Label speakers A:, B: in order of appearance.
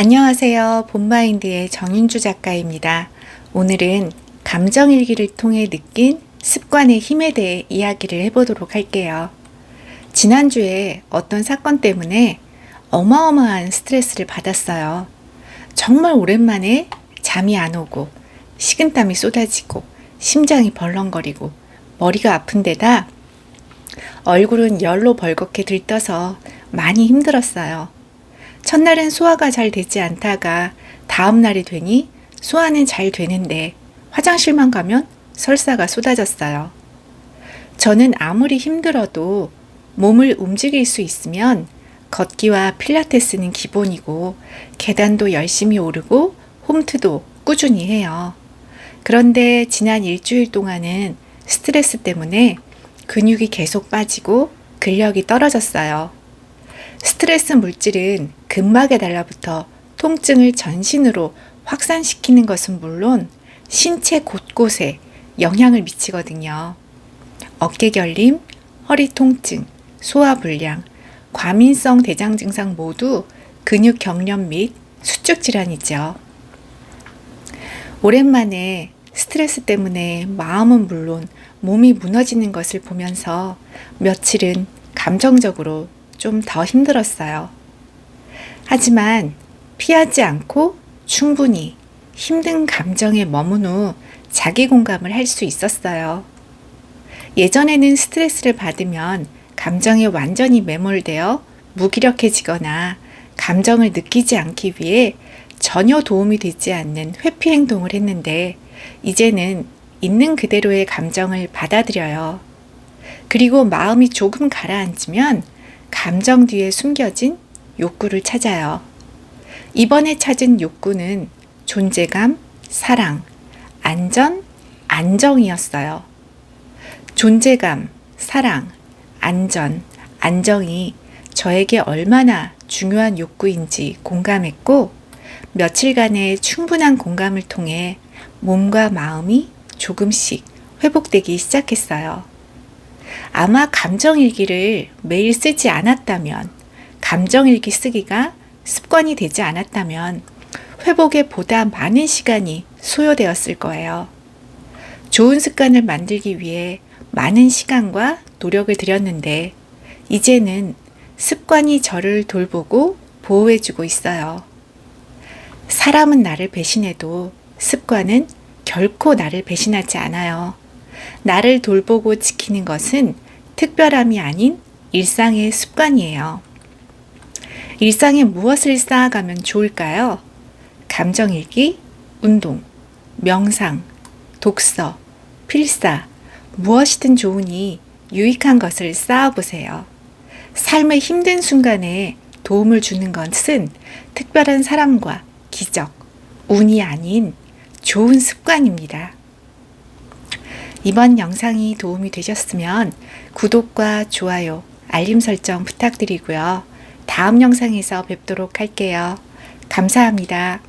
A: 안녕하세요. 본마인드의 정윤주 작가입니다. 오늘은 감정일기를 통해 느낀 습관의 힘에 대해 이야기를 해보도록 할게요. 지난주에 어떤 사건 때문에 어마어마한 스트레스를 받았어요. 정말 오랜만에 잠이 안 오고, 식은땀이 쏟아지고, 심장이 벌렁거리고, 머리가 아픈 데다 얼굴은 열로 벌겋게 들떠서 많이 힘들었어요. 첫날은 소화가 잘 되지 않다가 다음 날이 되니 소화는 잘 되는데 화장실만 가면 설사가 쏟아졌어요. 저는 아무리 힘들어도 몸을 움직일 수 있으면 걷기와 필라테스는 기본이고 계단도 열심히 오르고 홈트도 꾸준히 해요. 그런데 지난 일주일 동안은 스트레스 때문에 근육이 계속 빠지고 근력이 떨어졌어요. 스트레스 물질은 근막에 달라붙어 통증을 전신으로 확산시키는 것은 물론 신체 곳곳에 영향을 미치거든요. 어깨 결림, 허리 통증, 소화 불량, 과민성 대장 증상 모두 근육 경련 및 수축 질환이죠. 오랜만에 스트레스 때문에 마음은 물론 몸이 무너지는 것을 보면서 며칠은 감정적으로 좀 더 힘들었어요. 하지만 피하지 않고 충분히 힘든 감정에 머문 후 자기 공감을 할 수 있었어요. 예전에는 스트레스를 받으면 감정에 완전히 매몰되어 무기력해지거나 감정을 느끼지 않기 위해 전혀 도움이 되지 않는 회피 행동을 했는데 이제는 있는 그대로의 감정을 받아들여요. 그리고 마음이 조금 가라앉으면 감정 뒤에 숨겨진 욕구를 찾아요. 이번에 찾은 욕구는 존재감, 사랑, 안전, 안정이었어요. 존재감, 사랑, 안전, 안정이 저에게 얼마나 중요한 욕구인지 공감했고, 며칠간의 충분한 공감을 통해 몸과 마음이 조금씩 회복되기 시작했어요. 아마 감정일기를 매일 쓰지 않았다면, 감정일기 쓰기가 습관이 되지 않았다면, 회복에 보다 많은 시간이 소요되었을 거예요. 좋은 습관을 만들기 위해 많은 시간과 노력을 들였는데, 이제는 습관이 저를 돌보고 보호해주고 있어요. 사람은 나를 배신해도 습관은 결코 나를 배신하지 않아요. 나를 돌보고 지키는 것은 특별함이 아닌 일상의 습관이에요. 일상에 무엇을 쌓아가면 좋을까요? 감정 일기, 운동, 명상, 독서, 필사, 무엇이든 좋으니 유익한 것을 쌓아보세요. 삶의 힘든 순간에 도움을 주는 것은 특별한 사람과 기적, 운이 아닌 좋은 습관입니다. 이번 영상이 도움이 되셨으면 구독과 좋아요, 알림 설정 부탁드리고요. 다음 영상에서 뵙도록 할게요. 감사합니다.